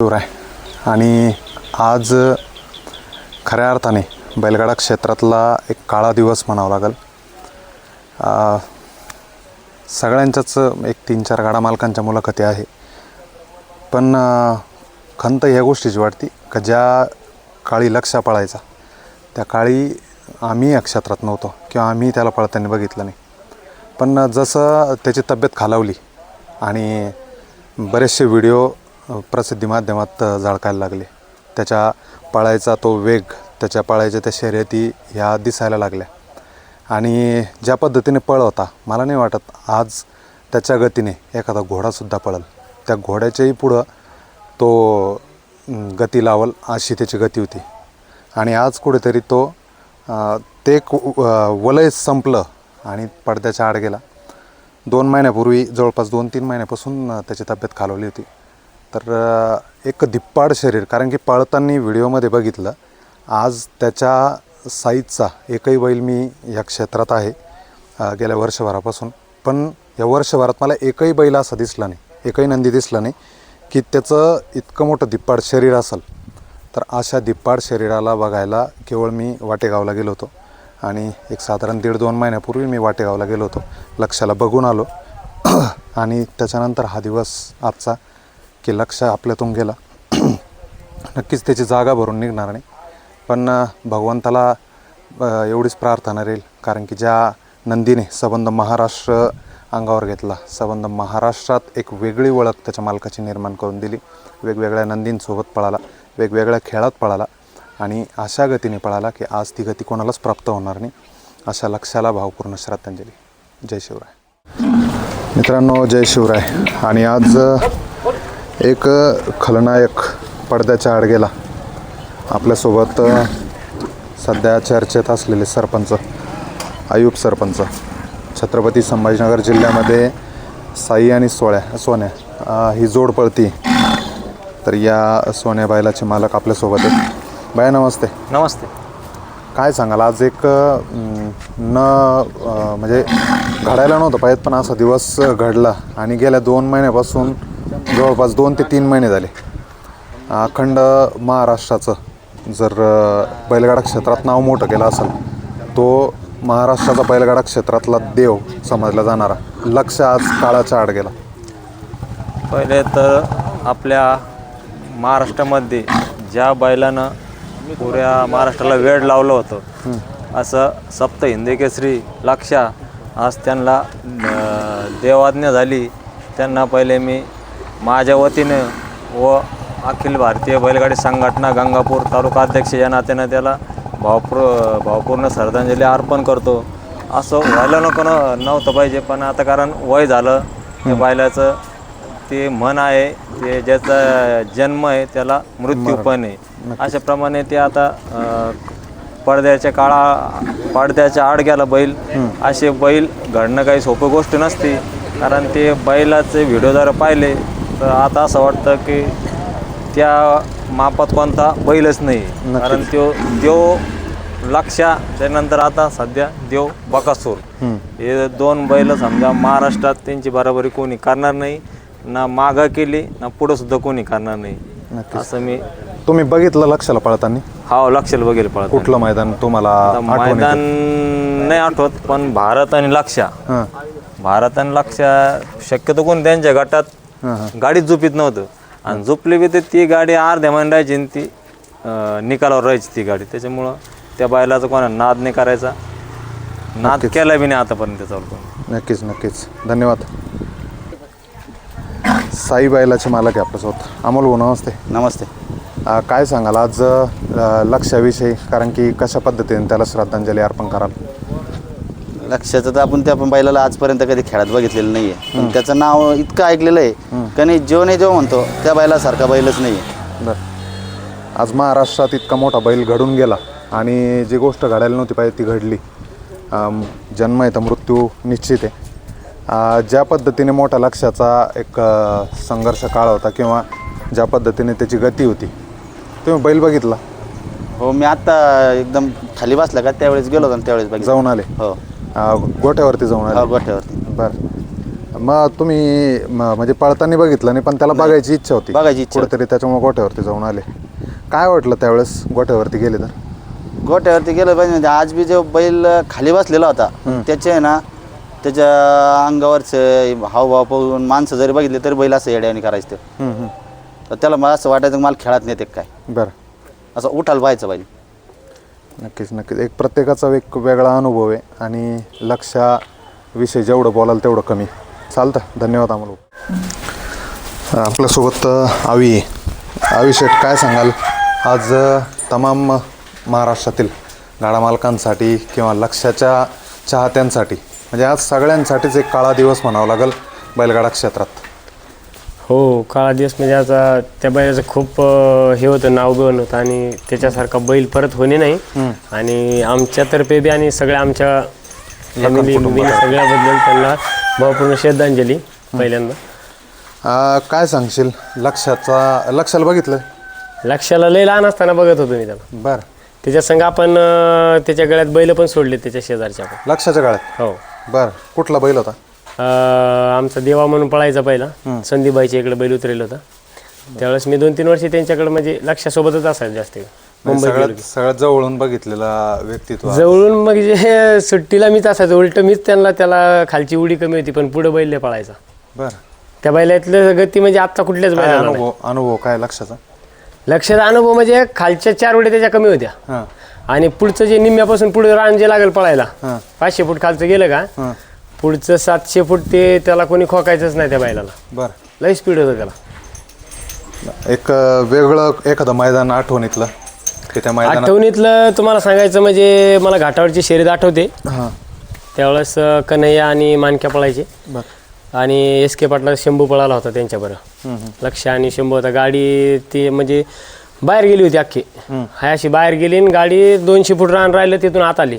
दूर आहे. आणि आज खऱ्या अर्थाने बैलगाडा क्षेत्रातला एक काळा दिवस म्हणावा लागेल. सगळ्यांच्याच एक तीन चार गाडा मालकांच्या मुलाखती आहे. पण खंत ह्या गोष्टीची वाटती का ज्या काळी लक्ष पळायचा त्या काळी आम्ही या क्षेत्रात नव्हतो किंवा आम्ही त्याला पळताना बघितलं नाही. पण जसं त्याची तब्येत खालावली आणि बरेचसे व्हिडिओ प्रसिद्धी माध्यमात झळकायला लागले. त्याच्या पळायचा तो वेग त्याच्या पळायच्या त्या शर्यती ह्या दिसायला लागल्या. आणि ज्या पद्धतीने पळ होता मला नाही वाटत आज त्याच्या गतीने एखादा घोडासुद्धा पळल. त्या घोड्याच्याही पुढं तो गती लावल अशी त्याची गती होती. आणि आज कुठेतरी तो ते वलय संपलं आणि पडद्याच्या आड गेला. दोन महिन्यापूर्वी जवळपास दोन तीन महिन्यापासून त्याची तब्येत खालवली होती. तर एक धिप्पाड शरीर कारण की पळताना व्हिडिओमध्ये बघितलं आज त्याच्या साईजचा एकही बैल मी या क्षेत्रात आहे गेल्या वर्षभरापासून. पण या वर्षभरात मला एकही बैल असा दिसला नाही एकही नंदी दिसला नाही की त्याचं इतकं मोठं धिप्पाड शरीर असेल तर अशा धिप्पाड शरीराला बघायला केवळ मी वाटेगावला गेलो होतो. आणि एक साधारण दीड दोन महिन्यापूर्वी मी वाटेगावला गेलो होतो लक्षाला बघून आलो. आणि त्याच्यानंतर हा दिवस आजचा की लक्ष आपल्यातून गेला. नक्कीच त्याची जागा भरून निघणार नाही. पण भगवंताला एवढीच प्रार्थना राहील. कारण की ज्या नंदीने सबंध महाराष्ट्र अंगावर घेतला सबंध महाराष्ट्रात एक वेगळी ओळख त्याच्या मालकाची निर्माण करून दिली. वेगवेगळ्या नंदींसोबत पळाला वेगवेगळ्या खेळात पळाला आणि अशा गतीने पळाला की आज ती गती कोणालाच प्राप्त होणार नाही. अशा लक्षाला भावपूर्ण श्रद्धांजली. जय शिवराय. मित्रांनो जय शिवराय. आणि आज एक खलनायक पडद्याच्या आड गेला आपल्यासोबत सध्या चर्चेत असलेले सरपंच आयुब सरपंच छत्रपती संभाजीनगर जिल्ह्यामध्ये साई आणि सोळ्या सोन्या ही जोड पळती. तर या सोन्या बैलाचे मालक आपल्यासोबत आहेत. बाया नमस्ते. नमस्ते. काय सांगाल? आज एक न म्हणजे घडायला नव्हतं पाहिजे पण असा दिवस घडला आणि गेल्या दोन महिन्यापासून जवळपास दोन ते तीन महिने झाले. अखंड महाराष्ट्राचं जर बैलगाडा क्षेत्रात नाव मोठं केलं असेल तो महाराष्ट्राचा बैलगाडा क्षेत्रातला देव समजला जाणारा. लक्ष आज काळाच्या आड गेला. पहिले तर आपल्या महाराष्ट्रामध्ये ज्या बैलानं पुऱ्या महाराष्ट्राला वेळ लावलं होतं असं सप्त हिंदी केसरी लक्षा आज त्यांना देवाज्ञा झाली. त्यांना पहिले मी माझ्या वतीनं व अखिल भारतीय बैलगाडी संघटना गंगापूर तालुका अध्यक्ष या नात्यानं त्याला भावपूर भावपूर्ण श्रद्धांजली अर्पण करतो. असं व्हायला नको न- नव्हतं पाहिजे पण आता कारण वय झालं त्या बैलाचं ते मन आहे ते ज्याचा जन्म आहे त्याला मृत्यू पण आहे. अशाप्रमाणे ते आता पडद्याच्या काळा पडद्याच्या आड गेला बैल असे बैल घडणं काही सोपी गोष्ट नसते. कारण ते बैलाचे व्हिडिओ जर पाहिले तर आता असं वाटतं की त्या मापात कोणता बैलच नाही. कारण तो देव लक्षा त्यानंतर आता सध्या देव बकासूर. हे दोन बैल समजा महाराष्ट्रात त्यांची बराबरी कोणी करणार नाही ना मागं केली ना पुढं सुद्धा कोणी करणार नाही. असं मी तुम्ही बघितलं लक्षाला पळताना? हा लक्षाला बघेल पळत कुठलं मैदान तुम्हाला मैदान नाही आठवत पण भारत आणि लक्षा हां. भारत आणि लक्षा शक्यतो कोण त्यांच्या गटात हां. हां गाडीत झोपीत नव्हतं. आणि झोपली बी तर ती गाडी अर्ध्या महिने राहायची आणि ती अं, निकालावर राहायची ती गाडी. त्याच्यामुळं त्या बैलाचा कोणा नाद नाही करायचा. नाद केला बी नाही आतापर्यंत चालतो नक्कीच नक्कीच. धन्यवाद. साई बैलाचे मालक आहे आपल्यासोबत अमोल भाऊ नमस्ते. नमस्ते. अ, काय सांगाल? आज अ, लक्षाविषयी कारण की कशा पद्धतीने त्याला श्रद्धांजली अर्पण कराल? लक्षाचं तर आपण त्या पण बैलाला आजपर्यंत कधी खेळात बघितलेलं नाही आहे पण त्याचं नाव इतकं ऐकलेलं आहे का नाही जेव नाही जेव म्हणतो त्या बैलासारखा बैलच नाही आहे बरं. आज महाराष्ट्रात इतका मोठा बैल घडून गेला आणि जी गोष्ट घडायला नव्हती पाहिजे ती घडली. अम, जन्म आहे तर मृत्यू निश्चित आहे. ज्या पद्धतीने मोठ्या लक्षाचा एक अ, संघर्ष काळ होता किंवा ज्या पद्धतीने त्याची गती होती तुम्ही बैल बघितला? हो मी आत्ता एकदम खाली बसला का त्यावेळेस गेलो होतो आणि त्यावेळेस बघितलं. जाऊन आले. हो. गोठ्यावरती जाऊन हो आले गोठ्यावरती. बरं. मग तुम्ही म- म्हणजे पळताना बघितलं नाही पण त्याला बघायची इच्छा होती. बघायची इच्छा कुठेतरी त्याच्यामुळे गोठ्यावरती जाऊन आले. काय वाटलं त्यावेळेस गोठ्यावरती गेले तर? गोट्यावरती गेलं पाहिजे म्हणजे आज बी जो बैल खाली बसलेला होता त्याचे आहे ना त्याच्या अंगावरचे हावभाव पाहून माणसं जरी बघितले तरी बैल असं येड्याने करायचं ते. हम्म, हम्म. तर त्याला मला असं वाटायचं मला खेळात नेते काय? बरं. असं उठायला पाहायचं बैल. नक्कीच नक्कीच. एक प्रत्येकाचा एक वेगळा अनुभव आहे आणि लक्षाविषयी जेवढं बोलाल तेवढं कमी. चालतं. धन्यवाद आम्हाला आपल्यासोबत आवी आहे. आवी शेठ काय सांगाल? आज तमाम महाराष्ट्रातील गाडा मालकांसाठी किंवा लक्षाच्या चाहत्यांसाठी म्हणजे आज सगळ्यांसाठीच एक काळा दिवस म्हणावा लागेल बैलगाडा क्षेत्रात. हो काळा दिवस म्हणजे आता त्या बैलाचं खूप अं, हे होतं नाव बिवण होतं आणि त्याच्यासारखा बैल परत होणे नाही. आणि आमच्यातर्फे बी आणि सगळ्या आमच्या फॅमिली सगळ्याबद्दल त्यांना भावपूर्ण श्रद्धांजली पहिल्यांदा. काय सांगशील? लक्षाचा लक्षाला बघितलं? लक्षाला लय लहान असताना बघत होतो मी त्याला. बरं. त्याच्या संग आपण अं, त्याच्या गळ्यात बैल पण सोडले त्याच्या शेजारच्या आपण लक्षाच्या काळात हो. बरं. कुठला बैल होता? आमचा देवा म्हणून पळायचा पहिला. संदीपबाईच्या इकडे बैल उतरेल होता. त्यावेळेस मी दोन तीन वर्षी त्यांच्याकडे म्हणजे लक्षासोबतच असायचं जास्त. मुंबई गेलो सगळ्यात जवळून बघितलेला व्यक्तित्व जवळून मग जे सुट्टीला मीच असायचो. उलट मीच त्यांना त्याला खालची उडी कमी होती पण पुढे बैल पळायचा. बर. त्या बैलातलं गती म्हणजे आत्ता कुठल्याच नाही. अनुभव काय लक्षाचा? लक्षाचा अनुभव म्हणजे खालच्या चार उड्या त्याच्या कमी होत्या. आणि पुढचं जे निम्म्यापासून पुढे रान जे लागेल पळायला पाचशे फूट खालचं गेलं का पुढचं सातशे फूट ते त्याला कोणी खोकायचंच नाही त्या बैलाला. बर. लई स्पीड होतं त्याला. एक अं, वेगळं एखादं मैदान आठवणीतलं की त्या मैदानात आठवणीतलं तुम्हाला सांगायचं म्हणजे मला घाटावरची शर्यत आठवते. हां. त्यावेळेस अं, कन्हैया आणि मानक्या पळायचे. बर. आणि एस के पाटला शंभू पळाला होता त्यांच्याबरोबर. लक्ष आणि शंभू होता. गाडी ती म्हणजे बाहेर गेली होती अख्खी. हाय अशी बाहेर गेली आणि गाडी दोनशे फूट रान राहिलं तिथून आत आली.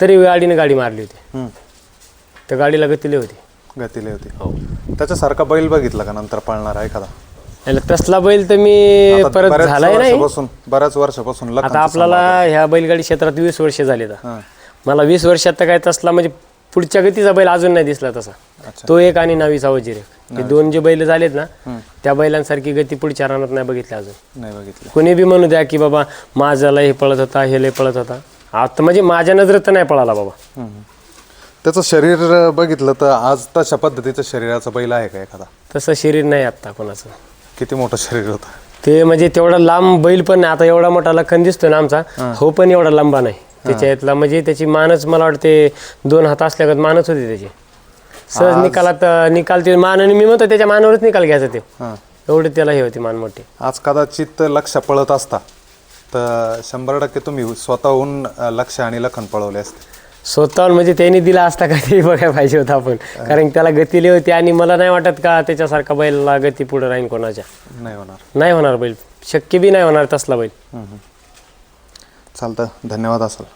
तरी गाडीने गाडी मारली होती. हम्म. त्या गाडीला गतीली होती. गतीले होती. हो. त्याच्यासारखा बैल बघितला का नंतर पळणारा एखादा? याला तसला बैल तर मी आता परत बऱ्याच झालाय नाही. वर्षापासून बऱ्याच वर्षापासून आता लखनचं आपल्याला ह्या बैलगाडी क्षेत्रात वीस वर्ष झाली आता. हां. मला वीस वर्षात तर काय तसला म्हणजे पुढच्या गतीचा बैल अजून नाही दिसला तसा. अच्छा. तो एक आणि नावीचा वजीर एक. हे दोन जे बैल झालेत ना त्या बैलांसारखी गती पुढच्या रानात नाही बघितली अजून. नाही बघितलं. कोणी बी म्हणू द्या की बाबा माझ्याला हे पळत होता हे लय पळत होता. आता म्हणजे माझ्या नजरेत तर नाही पळाला बाबा. हम्म. त्याचं शरीर बघितलं तर आज तशा पद्धतीचं शरीराचा बैल आहे का एखादा? तसं शरीर नाही आता कोणाचं. किती मोठं शरीर होतं? ते म्हणजे तेवढा लांब बैल पण नाही. आता एवढा मोठा लखन दिसतो ना आमचा हो. पण एवढा लांबा नाही. त्याच्या यातला म्हणजे त्याची मानच मला वाटते दोन हात असल्यागत मानच होती त्याची. सहज निकालात निकाल ते मानाने मी म्हणतो त्याच्या मानावरच निकाल घ्यायचा ते. एवढी त्याला हे होती मान मोठी. आज कदाचित लक्ष पळत असता तर शंभर टक्के तुम्ही स्वतःहून लक्ष आणि लखन पळवले असते. स्वतःहून म्हणजे त्यांनी दिला असता का ते बघायला पाहिजे होतं आपण. कारण त्याला गती लई होती आणि मला नाही वाटत का त्याच्यासारखा बैलला गती पुढे राहील कोणाच्या. नाही होणार. नाही होणार बैल. शक्य बी नाही होणार तसला बैल. चालतं. धन्यवाद असेल.